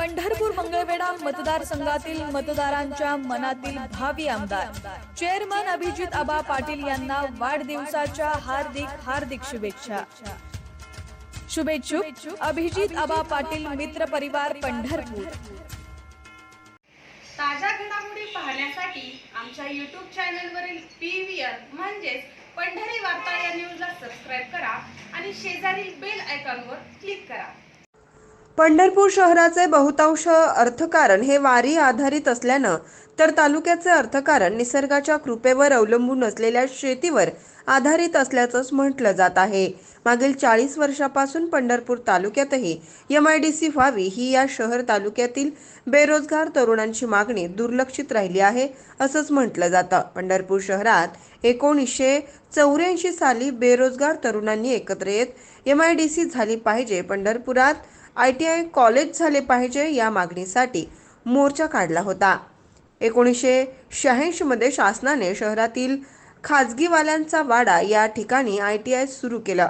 पंढरपूर मंगळवेढा मतदारसंघातील मतदारांच्या मनातील भावी आमदार. चेअरमन अभिजित आबा पाटील यांना वाढदिवसाच्या हार्दिक हार्दिक शुभेच्छा. शुभेच्छुक अभिजित आबा पाटील मित्र परिवार पंढरपूर. ताज्या घडामोडी पाहण्यासाठी आमच्या यूट्यूब चॅनलवरील पी व्ही आर म्हणजेच पंढरी वार्ता या न्यूजला सबस्क्राईब करा आणि शेजारील बेल आयकॉनवर क्लिक करा. पंढरपूर शहराचे बहुतांश अर्थकारण हे वारी आधारित असल्यानं तर तालुक्याचे अर्थकारण निसर्गाच्या कृपेवर अवलंबून असलेल्या शेतीवर आधारित असल्याचंच म्हटलं जात आहे. मागील चाळीस वर्षापासून पंढरपूर तालुक्यातही एम आय डी सी व्हावी ही या शहर तालुक्यातील बेरोजगार तरुणांची मागणी दुर्लक्षित राहिली आहे असंच म्हटलं जातं. पंढरपूर शहरात एकोणीसशे चौऱ्याऐंशी साली बेरोजगार तरुणांनी एकत्र येत एम आय डी सी झाली पाहिजे. पंढरपुरात आय टी आय कॉलेज झाले पाहिजे या मागणीसाठी मोर्चा काढला होता. एकोणीसशे शहाऐंशीमध्ये शासनाने शहरातील खाजगीवाल्यांचा वाडा या ठिकाणी आय टी आय सुरू केलं.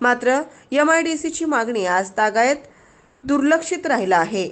मात्र एम आय डी सीची मागणी आज तागायत दुर्लक्षित राहिला आहे.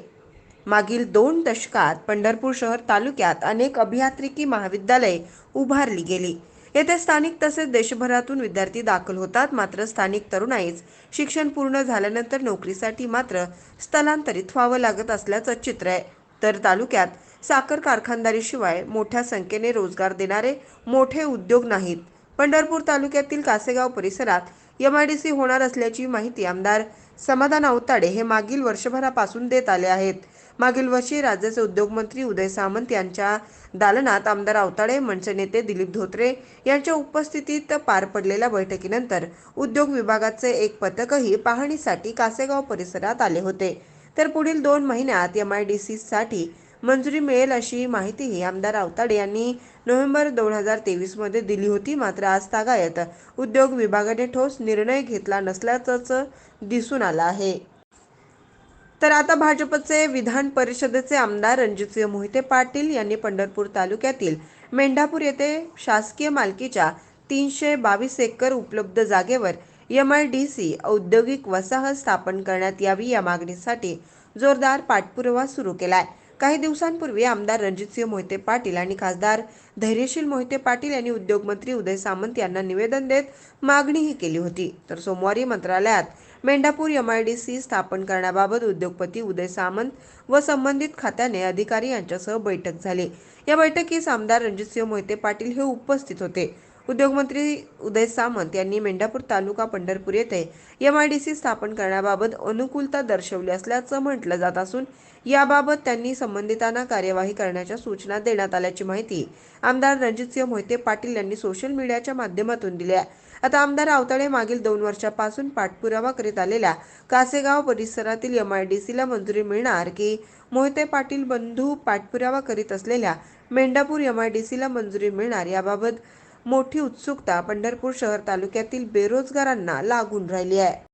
मागील दोन दशकात पंढरपूर शहर तालुक्यात अनेक अभियांत्रिकी महाविद्यालये उभारली गेली. येथे स्थानिक तसेच देशभरातून विद्यार्थी दाखल होतात. मात्र स्थानिक तरुणाईच शिक्षण पूर्ण झाल्यानंतर नोकरीसाठी मात्र स्थलांतरित व्हावं लागत असल्याचं चित्र आहे. तर तालुक्यात साखर कारखानदारीशिवाय मोठ्या संख्येने रोजगार देणारे मोठे उद्योग नाहीत. पंढरपूर तालुक्यातील कासेगाव परिसरात एम आय डी सी होणार असल्याची माहिती आमदार समाधान अवताडे हे मागील वर्षभरापासून देत आले आहेत. मागील वर्षी राज्याचे उद्योगमंत्री उदय सामंत यांच्या दालनात आमदार अवताडे मनसे नेते दिलीप धोत्रे यांच्या उपस्थितीत पार पडलेल्या बैठकीनंतर उद्योग विभागाचे एक पथकही पाहणीसाठी कासेगाव परिसरात आले होते. तर पुढील दोन महिन्यात एम आय डी सीसाठी मंजुरी मिळेल अशी माहितीही आमदार आवताडे यांनी नोव्हेंबर दोन हजार तेवीसमध्ये दिली होती. मात्र आज तागायत उद्योग विभागाने ठोस निर्णय घेतला नसल्याचंच दिसून आलं आहे. तर आता भाजपचे विधान परिषदेचे आमदार रणजितसिंह मोहिते पाटील यांनी पंढरपूर तालुक्यातील मेंढापूर येथे शासकीय मालकीच्या तीनशे बावीस एकर उपलब्ध जागेवर एम आय डी सी औद्योगिक वसाहत स्थापन करण्यात यावी या मागणीसाठी जोरदार पाठपुरावा सुरू केलाय. काही दिवसांपूर्वी आमदार रणजितसिंह मोहिते पाटील आणि खासदार धैर्यशील मोहिते पाटील यांनी उद्योगमंत्री उदय सामंत यांना निवेदन देत मागणीही केली होती. तर सोमवारी मंत्रालयात Mendhapur M I D C स्थापन करण्याबाबत उद्योगपती उदय सामंत व संबंधित खात्याने अधिकारी यांच्यासह बैठक झाली. या बैठकीस आमदार रणजितसिंह मोहिते पाटील हे उपस्थित होते. उद्योगमंत्री उदय सामंत यांनी मेंढापूर तालुका पंढरपूर येथे एम आय डी सी स्थापन करण्याबाबत अनुकूलता दर्शवली असल्याचं म्हटलं जात असून याबाबत त्यांनी संबंधितांना कार्यवाही करण्याच्या सूचना देण्यात आल्याची माहिती आमदार रणजितसिंह मोहिते पाटील यांनी सोशल मीडियाच्या माध्यमातून दिली आहे. आता आमदार आवताळे मागील दोन वर्षापासून पाठपुरावा करीत आलेल्या कासेगाव परिसरातील एम आय डी सीला मंजुरी मिळणार की मोहिते पाटील बंधू पाठपुरावा करीत असलेल्या मेंढापूर एम आय डी सीला मंजुरी मिळणार याबाबत मोठी उत्सुकता पंढरपूर शहर तालुक्यातील बेरोजगारांना लागून राहिली आहे.